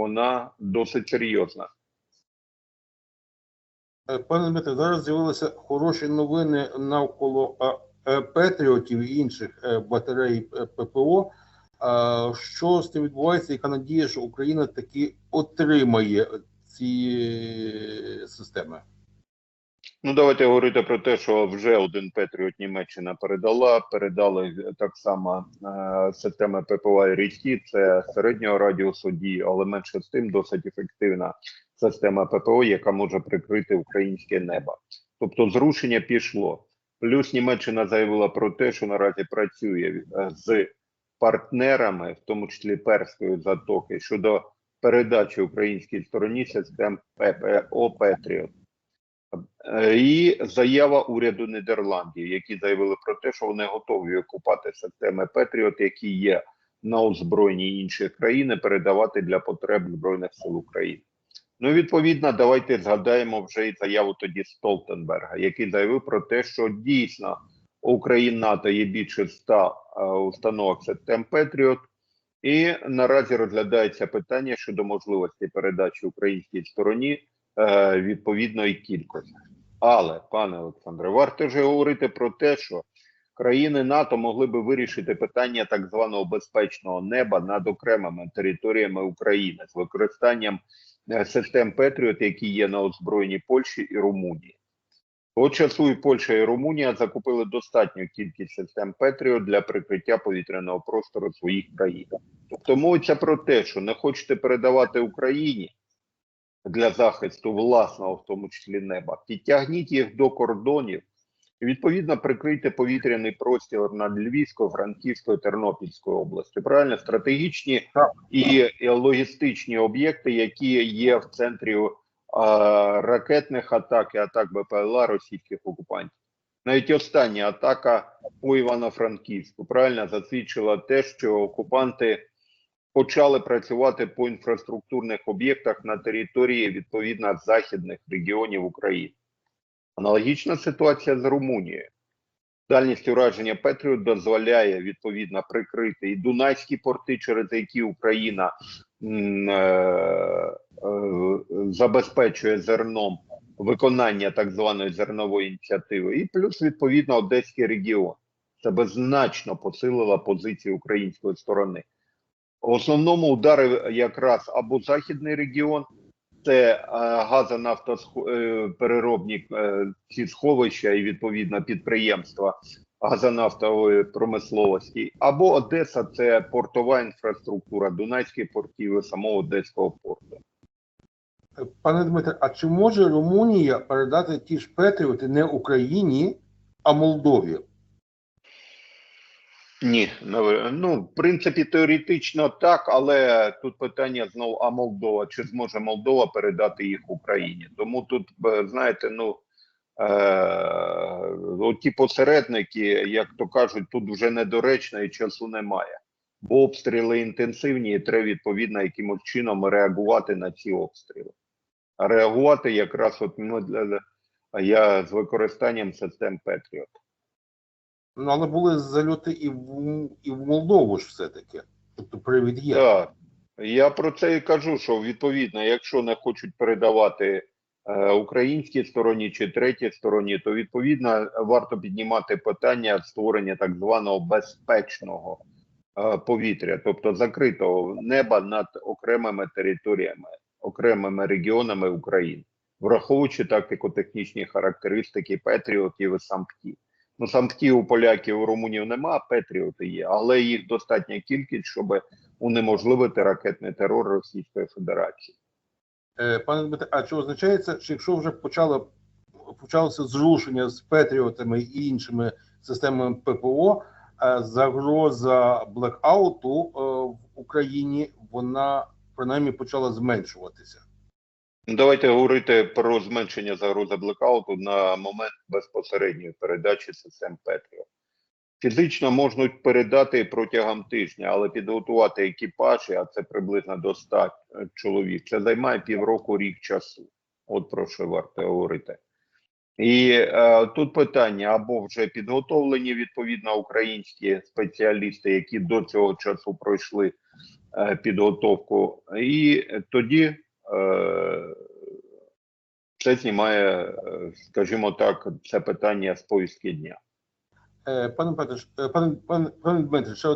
вона досить серйозна. Е, Пане Дмитре, зараз з'явилися хороші новини навколо е, Петріотів і інших е, батарей ППО. Що з тим відбувається? Яка надія, що Україна таки отримає ці системи? Ну, давайте говорити про те, що вже один Петріот Німеччина передала. Передали так само е, системи ППО і річки. Це середнього радіусу дії, але менше з тим досить ефективна система ППО, яка може прикрити українське небо. Тобто зрушення пішло. Плюс Німеччина заявила про те, що наразі працює е, з партнерами, в тому числі перської затоки, щодо передачі українській стороні систем ППО Петріот. Е, І заява уряду Нідерландів, які заявили про те, що вони готові окупати системи Петріот, які є на озброєнні інших країн, передавати для потреб Збройних сил України. Ну, відповідно, давайте згадаємо вже і заяву тоді Столтенберга, який заявив про те, що дійсно у країн НАТО є більше 100 е, установок систем Петріот, і наразі розглядається питання щодо можливості передачі українській стороні е, відповідної кількості. Але, пане Олександре, варто вже говорити про те, що країни НАТО могли би вирішити питання так званого безпечного неба над окремими територіями України з використанням е, систем Петріот, які є на озброєнні Польщі і Румунії. Того часу і Польща і Румунія закупили достатню кількість систем Петріот для прикриття повітряного простору своїх країн. Тобто мовиться про те, що не хочете передавати Україні для захисту власного, в тому числі неба, підтягніть їх до кордонів. І відповідно прикрийте повітряний простір над Львівською, Франківською, Тернопільською областю. Правильно, стратегічні і, логістичні об'єкти, які є в центрі а, ракетних атак і атак БПЛА російських окупантів. Навіть остання атака по Івано-Франківську. Правильно? Засвідчила те, що окупанти почали працювати по інфраструктурних об'єктах на території відповідно західних регіонів України. Аналогічна ситуація з Румунією. Дальність ураження Петріот дозволяє відповідно прикрити і Дунайські порти, через які Україна м, е, е, забезпечує зерном виконання так званої зернової ініціативи, і плюс відповідно Одеський регіон. Це значно посилило позиції української сторони. В основному удари якраз або західний регіон, це е, газонафтопереробні е, ці сховища і відповідно підприємства газонафтової промисловості, або Одеса це портова інфраструктура, Дунайських портів і самого Одеського порту. Е, Пане Дмитре, а чи може Румунія передати ті ж Петріоти не Україні, а Молдові? Ні, ну в принципі теоретично так, але тут питання знову: а Молдова чи зможе Молдова передати їх Україні? Тому тут е, знаєте, ну е, ті посередники, як то кажуть, тут вже недоречно і часу немає, бо обстріли інтенсивні, і треба відповідно якимось чином реагувати на ці обстріли. А реагувати якраз от ми для я з використанням систем Петріот. Ну, але були зальоти і в, і в Молдову ж все-таки. Тобто привід є. Так, я про це і кажу, що відповідно, якщо не хочуть передавати е, українській стороні чи третій стороні, то відповідно варто піднімати питання створення так званого безпечного е, повітря, тобто закритого неба над окремими територіями, окремими регіонами України, враховуючи тактико-технічні характеристики Петріотів і самптів. Ну, самптів у поляків, у румунів нема, Петріоти є, але їх достатня кількість, щоб унеможливити ракетний терор Російської Федерації. Е, Пане Дмитре, а чи означає це, що якщо вже почало, почалося зрушення з Петріотами і іншими системами ППО, е, загроза блекауту е, в Україні вона принаймні почала зменшуватися? Ну, Давайте говорити про зменшення загрози блекауту на момент безпосередньої передачі систем Петріо. Фізично можуть передати протягом тижня, але підготувати екіпажі, а це приблизно до 100 чоловік, це займає півроку рік часу. От про що варто говорити. І е, тут питання або вже підготовлені відповідно українські спеціалісти, які до цього часу пройшли е, підготовку, і тоді е, це знімає, е, скажімо так, це питання з повістки дня. Е, Пане Петре, е, пане, пане, пане Дмитре, ще